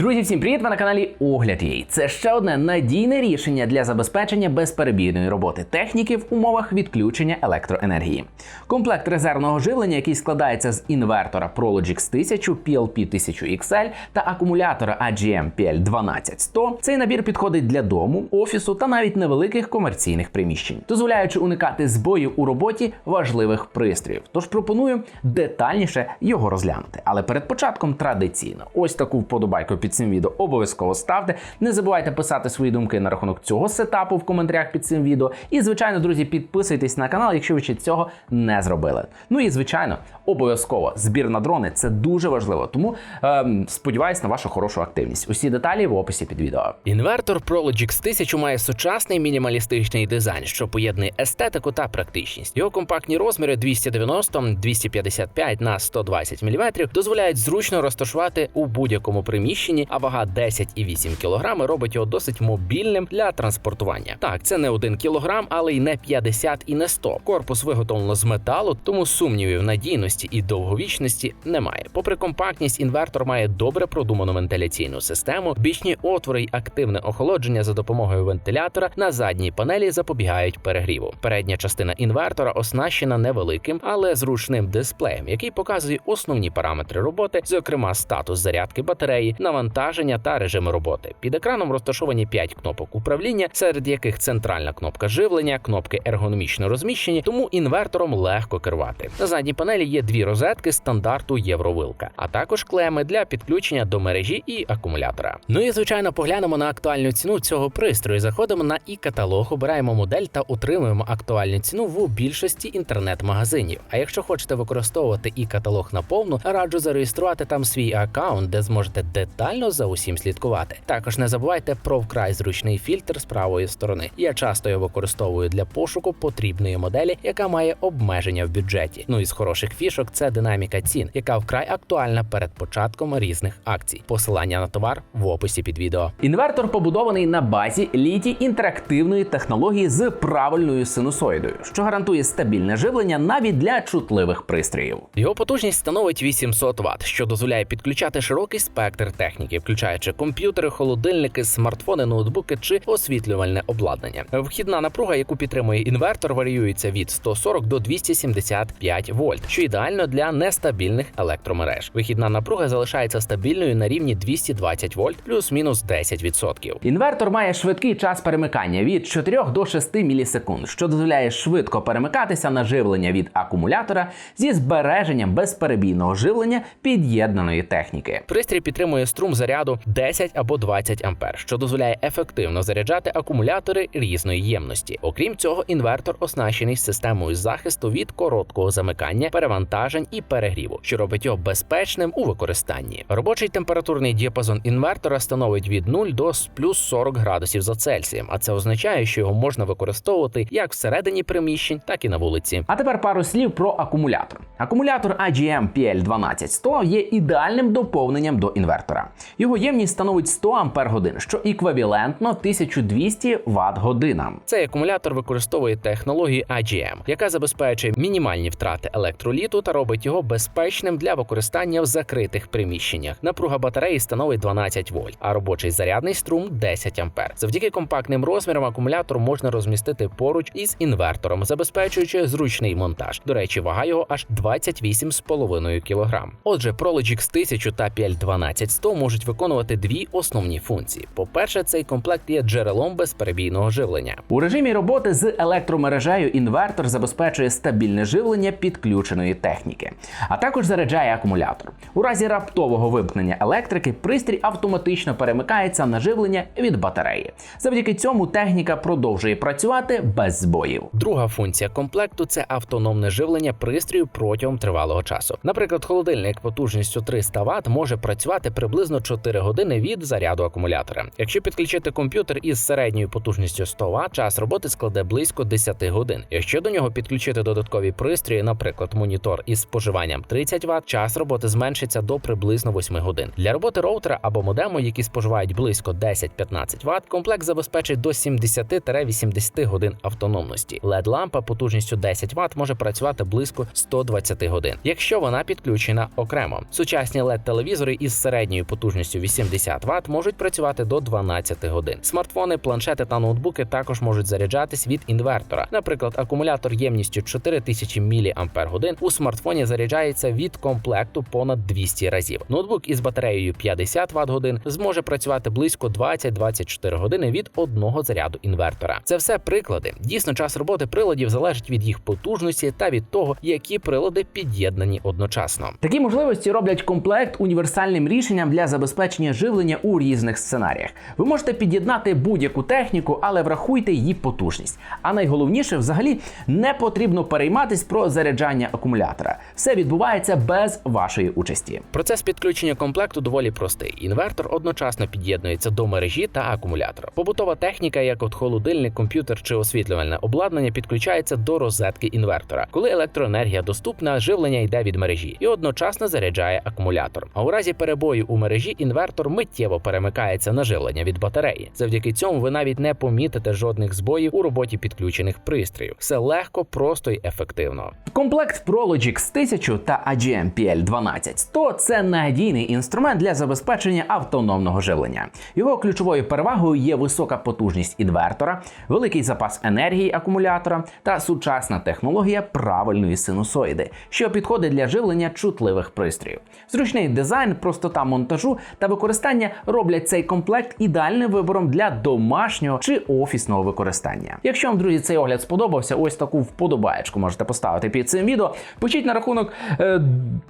Друзі, всім привіт! Ви на каналі Огляд Єй. Це ще одне надійне рішення для забезпечення безперебійної роботи техніки в умовах відключення електроенергії. Комплект резервного живлення, який складається з інвертора Prologix 1000, PLP 1000 XL та акумулятора AGM PL12100. Цей набір підходить для дому, офісу та навіть невеликих комерційних приміщень, дозволяючи уникати збоїв у роботі важливих пристроїв. Тож пропоную детальніше його розглянути. Але перед початком традиційно, ось таку вподобайку під цим відео обов'язково ставте. Не забувайте писати свої думки на рахунок цього сетапу в коментарях під цим відео. І, звичайно, друзі, підписуйтесь на канал, якщо ви ще цього не зробили. Ну і звичайно, обов'язково збір на дрони це дуже важливо. Тому ем, сподіваюсь на вашу хорошу активність. Усі деталі в описі під відео. Інвертор Prologix 1000 має сучасний мінімалістичний дизайн, що поєднує естетику та практичність. Його компактні розміри 290-255 на 120 мм дозволяють зручно розташувати у будь-якому приміщенні, а вага 10,8 кг робить його досить мобільним для транспортування. Так, це не 1 кг, але й не 50 і не 100. Корпус виготовлено з металу, тому сумнівів надійності і довговічності немає. Попри компактність, інвертор має добре продуману вентиляційну систему, бічні отвори й активне охолодження за допомогою вентилятора на задній панелі запобігають перегріву. Передня частина інвертора оснащена невеликим, але зручним дисплеєм, який показує основні параметри роботи, зокрема статус зарядки батареї, навантаження та режими роботи. Під екраном розташовані 5 кнопок управління, серед яких центральна кнопка живлення, кнопки ергономічно розміщені, тому інвертором легко керувати. На задній панелі є дві розетки стандарту Євровилка, а також клеми для підключення до мережі і акумулятора. Ну і звичайно, поглянемо на актуальну ціну цього пристрою. Заходимо на і каталог, обираємо модель та отримуємо актуальну ціну в більшості інтернет-магазинів. А якщо хочете використовувати і каталог наповну, раджу зареєструвати там свій аккаунт, де зможете детально за усім слідкувати. Також не забувайте про вкрай зручний фільтр з правої сторони. Я часто його використовую для пошуку потрібної моделі, яка має обмеження в бюджеті. Ну і з хороших фішок це динаміка цін, яка вкрай актуальна перед початком різних акцій. Посилання на товар в описі під відео. Інвертор побудований на базі літій інтерактивної технології з правильною синусоїдою, що гарантує стабільне живлення навіть для чутливих пристроїв. Його потужність становить 800 Вт, що дозволяє підключати широкий спектр техніки, включаючи комп'ютери, холодильники, смартфони, ноутбуки чи освітлювальне обладнання. Вхідна напруга, яку підтримує інвертор, варіюється від 140 до 275 вольт, що ідеально для нестабільних електромереж. Вихідна напруга залишається стабільною на рівні 220 вольт плюс-мінус 10%. Інвертор має швидкий час перемикання від 4 до 6 мілісекунд, що дозволяє швидко перемикатися на живлення від акумулятора зі збереженням безперебійного живлення під'єднаної техніки. Пристрій підтримує струм заряду 10 або 20 ампер, що дозволяє ефективно заряджати акумулятори різної ємності. Окрім цього, інвертор оснащений системою захисту від короткого замикання, перевантажень і перегріву, що робить його безпечним у використанні. Робочий температурний діапазон інвертора становить від 0 до плюс 40 градусів за Цельсієм, а це означає, що його можна використовувати як всередині приміщень, так і на вулиці. А тепер пару слів про акумулятор. Акумулятор AGM PL12100 є ідеальним доповненням до інвертора. Його ємність становить 100 Ампер годин, що еквівалентно 1200 Вт годинам. Цей акумулятор використовує технологію AGM, яка забезпечує мінімальні втрати електроліту та робить його безпечним для використання в закритих приміщеннях. Напруга батареї становить 12 вольт, а робочий зарядний струм 10 ампер. Завдяки компактним розмірам акумулятор можна розмістити поруч із інвертором, забезпечуючи зручний монтаж. До речі, вага його аж 28,5 кг. Отже, Prologix 1000 та PL12100 можуть виконувати дві основні функції. По-перше, цей комплект є джерелом безперебійного живлення. У режимі роботи з електромережею інвертор забезпечує стабільне живлення підключеної техніки, а також заряджає акумулятор. У разі раптового вимкнення електрики пристрій автоматично перемикається на живлення від батареї. Завдяки цьому техніка продовжує працювати без збоїв. Друга функція комплекту це автономне живлення пристрою протягом тривалого часу. Наприклад, холодильник потужністю 300 Вт може працювати приблизно 4 години від заряду акумулятора. Якщо підключити комп'ютер із середньою потужністю 100 Вт, час роботи складе близько 10 годин. Якщо до нього підключити додаткові пристрої, наприклад, монітор із споживанням 30 Вт, час роботи зменшиться до приблизно 8 годин. Для роботи роутера або модему, які споживають близько 10-15 Вт, комплект забезпечить до 70-80 годин автономності. led лампа потужністю 10 Вт може працювати близько 120 годин, якщо вона підключена окремо. Сучасні led телевізори із середньою потужністю потужністю 80 Вт можуть працювати до 12 годин. Смартфони, планшети та ноутбуки також можуть заряджатись від інвертора. Наприклад, акумулятор ємністю 4000 мАч у смартфоні заряджається від комплекту понад 200 разів. Ноутбук із батареєю 50 Вт годин зможе працювати близько 20-24 години від одного заряду інвертора. Це все приклади. Дійсно, час роботи приладів залежить від їх потужності та від того, які прилади під'єднані одночасно. Такі можливості роблять комплект універсальним рішенням для забезпечення живлення у різних сценаріях. Ви можете під'єднати будь-яку техніку, але врахуйте її потужність. А найголовніше, взагалі, не потрібно перейматись про заряджання акумулятора. Все відбувається без вашої участі. Процес підключення комплекту доволі простий. Інвертор одночасно під'єднується до мережі та акумулятора. Побутова техніка, як от холодильник, комп'ютер чи освітлювальне обладнання, підключається до розетки інвертора. Коли електроенергія доступна, живлення йде від мережі і одночасно заряджає акумулятор. А у разі перебою у мережі інвертор миттєво перемикається на живлення від батареї. Завдяки цьому ви навіть не помітите жодних збоїв у роботі підключених пристроїв. Все легко, просто й ефективно. Комплект ProLogix 1000 та AGM PL12100 – це надійний інструмент для забезпечення автономного живлення. Його ключовою перевагою є висока потужність інвертора, великий запас енергії акумулятора та сучасна технологія правильної синусоїди, що підходить для живлення чутливих пристроїв. Зручний дизайн, простота монтажу та використання роблять цей комплект ідеальним вибором для домашнього чи офісного використання. Якщо вам, друзі, цей огляд сподобався, ось таку вподобаєчку можете поставити під цим відео. Пишіть на рахунок е,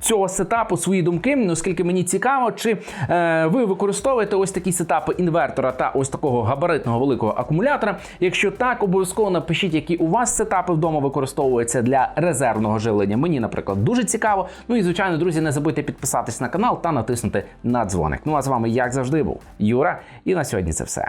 цього сетапу свої думки, оскільки мені цікаво, чи е, ви використовуєте ось такі сетапи інвертора та ось такого габаритного великого акумулятора. Якщо так, обов'язково напишіть, які у вас сетапи вдома використовуються для резервного живлення. Мені, наприклад, дуже цікаво. Ну і звичайно, друзі, не забудьте підписатись на канал та натиснути на дзвоник. Ну а з вами, як завжди, був Юра. І на сьогодні це все.